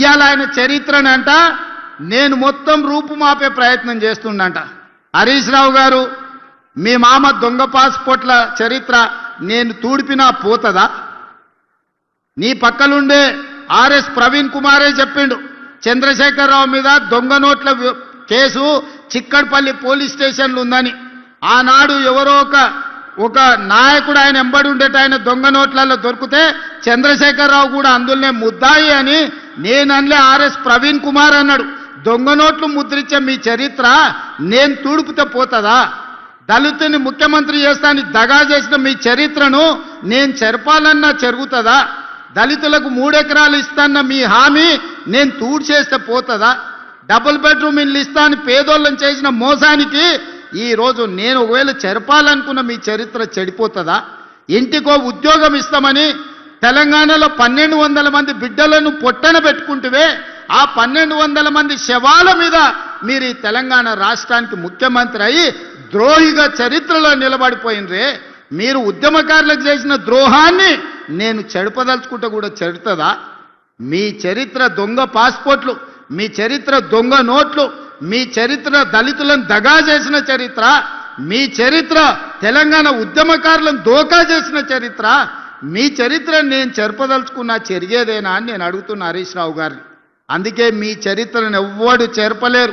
ఇవాళ ఆయన చరిత్రనంట నేను మొత్తం రూపుమాపే ప్రయత్నం చేస్తుండంట. హరీష్ రావు గారు మీ మామ దొంగ పాస్పోర్ట్ల చరిత్ర నేను తూడిపినా పోతదా? నీ పక్కలుండే ఆర్ఎస్ ప్రవీణ్ కుమారే చెప్పిండు చంద్రశేఖరరావు మీద దొంగ నోట్ల కేసు చిక్కడపల్లి పోలీస్ స్టేషన్లు ఉందని. ఆనాడు ఎవరో ఒక ఒక నాయకుడు ఆయన ఎంబడి ఉండేట ఆయన దొంగ నోట్లలో దొరికితే చంద్రశేఖరరావు కూడా అందులోనే ముద్దాయి అని నేను ఆర్ఎస్ ప్రవీణ్ కుమార్ అన్నాడు. దొంగ నోట్లు ముద్రించే మీ చరిత్ర నేను తూడుపుతే పోతుందా? దళితుని ముఖ్యమంత్రి చేస్తాని దగా చేసిన మీ చరిత్రను నేను చెరపాలన్నా జరుగుతుందా దళితులకు మూడెకరాలు ఇస్తాన్న మీ హామీ నేను తూడు చేస్తే పోతుందా? డబుల్ బెడ్రూమ్ ఇల్లు ఇస్తాను పేదోళ్ళని చేసిన మోసానికి ఈరోజు నేను ఒకవేళ చెరపాలనుకున్న మీ చరిత్ర చెడిపోతుందా? ఇంటికో ఉద్యోగం ఇస్తామని తెలంగాణలో పన్నెండు వందల మంది బిడ్డలను పొట్టన పెట్టుకుంటువే ఆ పన్నెండు వందల మంది శవాల మీద మీరు ఈ తెలంగాణ రాష్ట్రానికి ముఖ్యమంత్రి అయి ద్రోహిగా చరిత్రలో నిలబడిపోయినరే మీరు ఉద్యమకారులకు చేసిన ద్రోహాన్ని నేను చెడపదలుచుకుంటే కూడా చెడుతుందా? మీ చరిత్ర దొంగ పాస్పోర్ట్లు మీ చరిత్ర దొంగ నోట్లు మీ చరిత్ర దళితులను దగా చేసిన చరిత్ర మీ చరిత్ర తెలంగాణ ఉద్యమకారులను దోకా చేసిన చరిత్ర మీ చరిత్ర నేను చెరపదలుచుకున్నా చెరిగేదేనా అని నేను అడుగుతున్నా హరీష్ రావు గారిని. అందుకే మీ చరిత్రను ఎవ్వడు చెరపలేరు.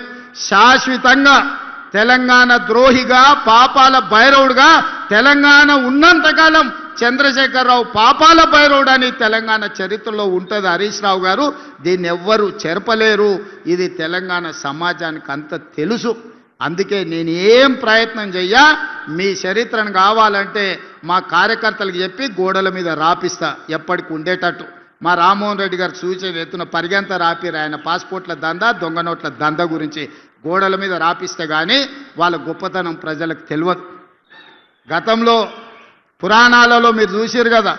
శాశ్వతంగా తెలంగాణ ద్రోహిగా పాపాల భైరవుడుగా తెలంగాణ ఉన్నంతకాలం చంద్రశేఖరరావు పాపాల భైరవుడు అని తెలంగాణ చరిత్రలో ఉంటుంది హరీష్ రావు గారు. దీన్ని ఎవ్వరు చెరపలేరు. ఇది తెలంగాణ సమాజానికి అంత తెలుసు. అందుకే నేను ఏం ప్రయత్నం చెయ్యా మీ చరిత్రను కావాలంటే మా కార్యకర్తలకు చెప్పి గోడల మీద రాపిస్తా ఎప్పటికి ఉండేటట్టు. మా రామ్మోహన్ రెడ్డి గారు సూచన ఎత్తున పరిగెంత రాపిరు ఆయన పాస్పోర్ట్ల దందా దొంగ నోట్ల దంద గురించి గోడల మీద రాపిస్తే కానీ వాళ్ళ గొప్పతనం ప్రజలకు తెలియదు. గతంలో పురాణాలలో మీరు చూసిరు కదా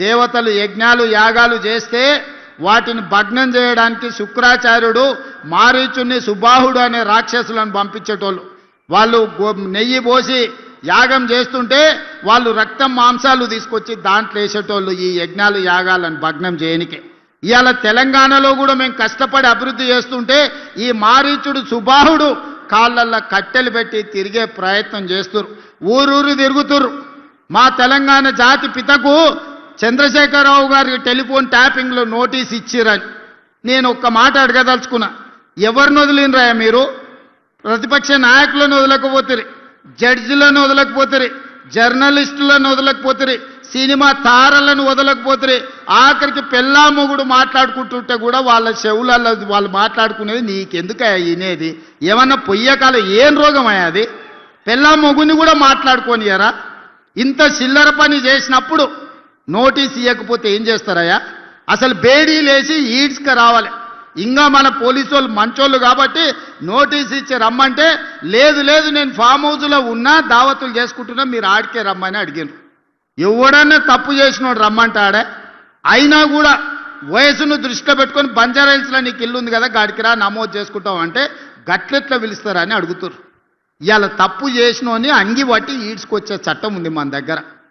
దేవతలు యజ్ఞాలు యాగాలు చేస్తే వాటిని భగ్నం చేయడానికి శుక్రాచార్యుడు మారీచుని సుబాహుడు అనే రాక్షసులను పంపించేటోళ్ళు. వాళ్ళు నెయ్యి పోసి యాగం చేస్తుంటే వాళ్ళు రక్తం మాంసాలు తీసుకొచ్చి దాంట్లో వేసేటోళ్ళు ఈ యజ్ఞాలు యాగాలను భగ్నం చేయనికే. ఇవాళ తెలంగాణలో కూడా మేము కష్టపడి అభివృద్ధి చేస్తుంటే ఈ మారీచుడు సుబాహుడు కాళ్ళల్లో కట్టెలు పెట్టి తిరిగే ప్రయత్నం చేస్తురు. ఊరూరు తిరుగుతురు. మా తెలంగాణ జాతి పితకు చంద్రశేఖరరావు గారి టెలిఫోన్ ట్యాపింగ్లో నోటీస్ ఇచ్చిరని. నేను ఒక్క మాట అడగదలుచుకున్నా. ఎవరిని వదిలినరాయా మీరు? ప్రతిపక్ష నాయకులను వదలకపోతుంది జడ్జిలను వదలకపోతుంది జర్నలిస్టులను వదలకపోతుంది సినిమా తారలను వదలకపోతుంది ఆఖరికి పెళ్ళా మొగుడు మాట్లాడుకుంటుంటే కూడా వాళ్ళ చెవులలో వాళ్ళు మాట్లాడుకునేది నీకెందుకు వినేది ఏమన్నా పొయ్యకాల ఏం రోగం అది? పెళ్ళా మొగుని కూడా మాట్లాడుకోనియరా? ఇంత చిల్లర పని చేసినప్పుడు నోటీస్ ఇవ్వకపోతే ఏం చేస్తారయ్యా? అసలు బేడీలేసి ఈడ్స్కి రావాలి. ఇంకా మన పోలీసు వాళ్ళు మంచోళ్ళు కాబట్టి నోటీస్ ఇచ్చి రమ్మంటే లేదు లేదు నేను ఫామ్ హౌస్లో ఉన్నా దావతులు చేసుకుంటున్నా మీరు ఆడికే రమ్మని అడిగారు ఎవడన్నా తప్పు చేసినోడు రమ్మంటాడే? అయినా కూడా వయసును దృష్టిలో పెట్టుకొని బంజారా హిల్స్లో నీకు ఇల్లు ఉంది కదా గాడికిరా నమోదు చేసుకుంటావు అంటే గట్లెట్లా పిలుస్తారని అడుగుతారు ఇవాళ తప్పు చేసినోని అంగి పట్టి ఈడ్చుకొచ్చే చట్టం ఉంది మన దగ్గర.